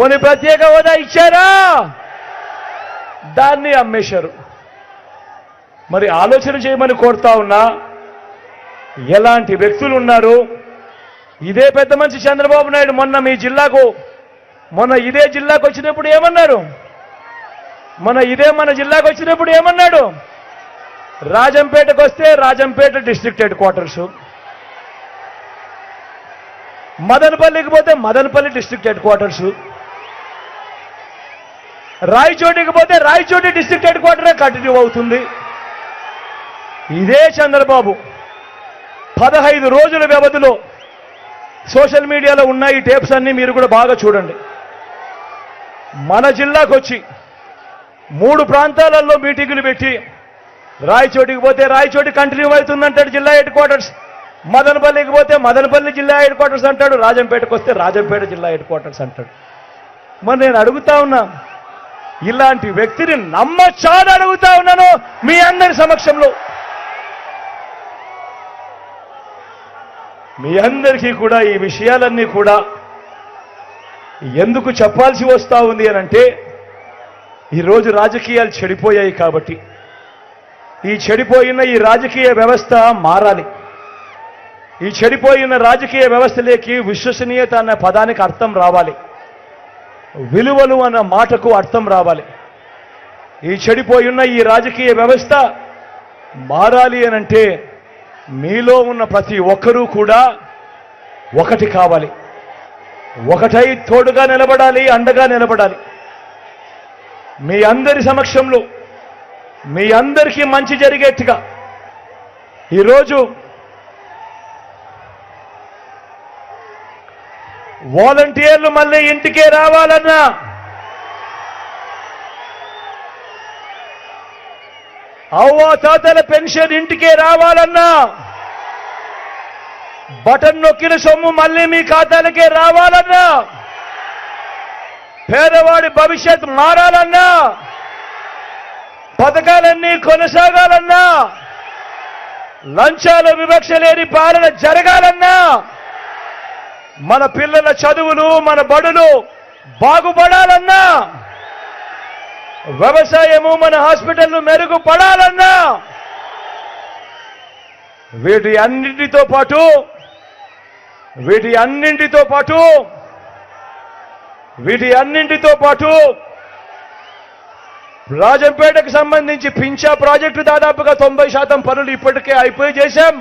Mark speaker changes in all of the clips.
Speaker 1: పోనీ ప్రత్యేక హోదా ఇచ్చారా? దాన్ని అమ్మేశారు. మరి ఆలోచన చేయమని కోరుతా ఉన్నా ఎలాంటి వ్యక్తులు ఉన్నారు? ఇదే పెద్ద మనిషి చంద్రబాబు నాయుడు మొన్న మీ జిల్లాకు మొన్న ఇదే జిల్లాకు వచ్చినప్పుడు ఏమన్నారు? మొన్న ఇదే మన జిల్లాకు వచ్చినప్పుడు ఏమన్నాడు? రాజంపేటకు వస్తే రాజంపేట డిస్ట్రిక్ట్ హెడ్ క్వార్టర్స్. మదనపల్లికి పోతే మదనపల్లి డిస్ట్రిక్ట్ హెడ్ క్వార్టర్స్. రాయచోటికి పోతే రాయచోటి డిస్ట్రిక్ట్ హెడ్ క్వార్టరే కంటిన్యూ అవుతుంది. ఇదే చంద్రబాబు. పదహైదు రోజుల వ్యవధిలో సోషల్ మీడియాలో ఉన్న ఈ టేప్స్ అన్ని మీరు కూడా బాగా చూడండి. మన జిల్లాకు వచ్చి మూడు ప్రాంతాలలో మీటింగులు పెట్టి రాయచోటికి పోతే రాయచోటి కంటిన్యూ అవుతుందంటాడు జిల్లా హెడ్ క్వార్టర్స్ మదనపల్లికి పోతే మదనపల్లి జిల్లా హెడ్ క్వార్టర్స్ అంటాడు. రాజంపేటకు వస్తే రాజంపేట జిల్లా హెడ్ క్వార్టర్స్ అంటాడు. మరి నేను అడుగుతా ఉన్నా ఇలాంటి వ్యక్తిని నమ్మచ్చా అని అడుగుతా ఉన్నాను మీ అందరి సమక్షంలో. మీ అందరికీ కూడా ఈ విషయాలన్నీ కూడా ఎందుకు చెప్పాల్సి వస్తా ఉంది అని అంటే ఈరోజు రాజకీయాలు చెడిపోయాయి కాబట్టి. ఈ చెడిపోయిన ఈ రాజకీయ వ్యవస్థ మారాలి. ఈ చెడిపోయిన రాజకీయ వ్యవస్థలోకి విశ్వసనీయత అన్న పదానికి అర్థం రావాలి. విలువలు అన్న మాటకు అర్థం రావాలి. ఈ చెడిపోయిన ఈ రాజకీయ వ్యవస్థ మారాలి అనంటే మీలో ఉన్న ప్రతి ఒక్కరూ కూడా ఒకటి కావాలి. ఒకటై తోడుగా నిలబడాలి అండగా నిలబడాలి. మీ అందరి సమక్షంలో మీ అందరికీ మంచి జరిగేట్టుగా ఈరోజు వాలంటీర్లు మళ్ళీ ఇంటికే రావాలన్నా. అవ్వ తాతల పెన్షన్ ఇంటికే రావాలన్నా. బటన్ నొక్కిన సొమ్ము మళ్ళీ మీ ఖాతాలకే రావాలన్నా. పేదవాడి భవిష్యత్ మారాలన్నా. పథకాలన్నీ కొనసాగాలన్నా. లంచాలు వివక్ష లేని పాలన జరగాలన్నా. మన పిల్లల చదువులు మన బడులు బాగుపడాలన్నా వ్యవసాయము మన హాస్పిటల్ను మెరుగుపడాలన్నా వీటి అన్నింటితో పాటు వీటి అన్నింటితో పాటు వీటి అన్నింటితో పాటు రాజంపేటకు సంబంధించి పింఛా ప్రాజెక్టు దాదాపుగా తొంభై శాతం పనులు ఇప్పటికే అయిపోయి చేశాం.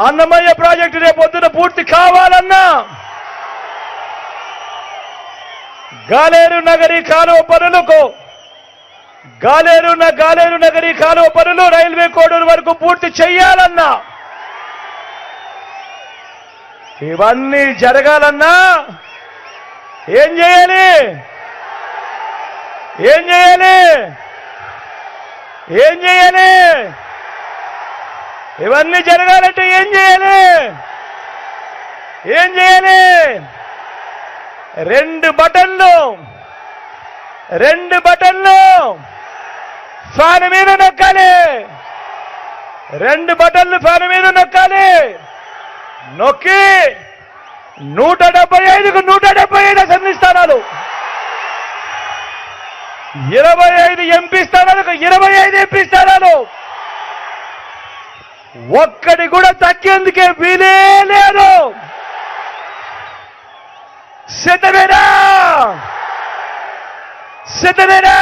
Speaker 1: అన్నమయ్య ప్రాజెక్టు రేపొద్దున పూర్తి కావాలన్నా గాలేరు నగరి కాలువ పనులకు గాలేరు గాలేరు నగరి కాలువ పనులు రైల్వే కోడూరు వరకు పూర్తి చేయాలన్నా ఇవన్నీ జరగాలన్నా ఏం చేయాలి? ఏం చేయాలి? ఏం చేయాలి? ఇవన్నీ జరగాలంటే ఏం చేయాలి? ఏం చేయాలి? రెండు బటన్లు రెండు బటన్లు ఫ్యాన్ మీద నొక్కాలి. రెండు బటన్లు ఫ్యాన్ మీద నొక్కాలి. నొక్కి నూట డెబ్బై ఐదుకు నూట డెబ్బై ఐదు అసెంబ్లీ స్థానాలు. ఇరవై ఐదు ఎంపీ స్థానాలకు ఇరవై ఐదు ఎంపీ స్థానాలు. ఒక్కడి కూడా తగ్గేందుకే వీలే లేదు. సిద్ధమేనా? సిద్ధమేనా?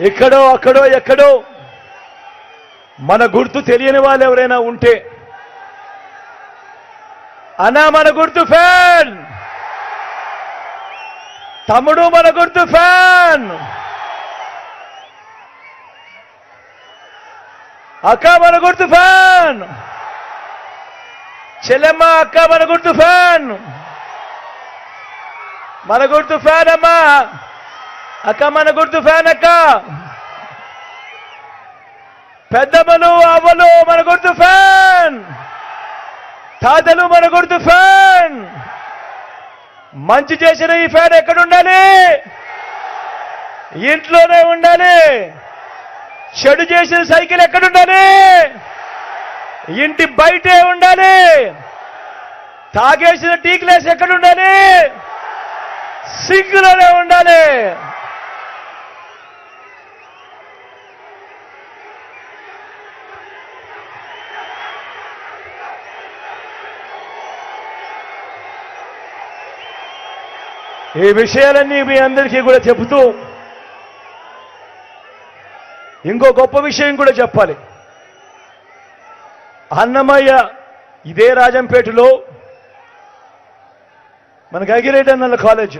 Speaker 1: ఎక్కడో అక్కడో ఎక్కడో. మన గుర్తు తెలియని వాళ్ళు ఎవరైనా ఉంటే. అన్నా మన గుర్తు ఫ్యాన్. తమ్ముడు మన గుర్తు ఫ్యాన్. అక్క మన గుర్తు ఫ్యాన్. చెల్లెమ్మ అక్క మన గుర్తు ఫ్యాన్. మన గుర్తు ఫ్యాన్ అమ్మా. అక్క మన గుర్తు ఫ్యాన్ అక్క. పెద్దమ్మలు అవ్వలు మన గుర్తు ఫ్యాన్. తాతలు మన గుర్తు ఫ్యాన్. మంచి చేసిన ఈ ఫ్యాన్ ఎక్కడ ఉండాలి? ఇంట్లోనే ఉండాలి. చెడు చేసిన సైకిల్ ఎక్కడ ఉండాలి? ఇంటి బయటే ఉండాలి. తాగేసిన టీ గ్లాస్ ఎక్కడ ఉండాలి? సింక్లోనే ఉండాలి. ఈ విషయాలన్నీ మీ అందరికీ కూడా చెబుతూ ఇంకో గొప్ప విషయం కూడా చెప్పాలి. అన్నమయ్య ఇదే రాజంపేటలో మనకి అగిరేటన్నల కాలేజ్.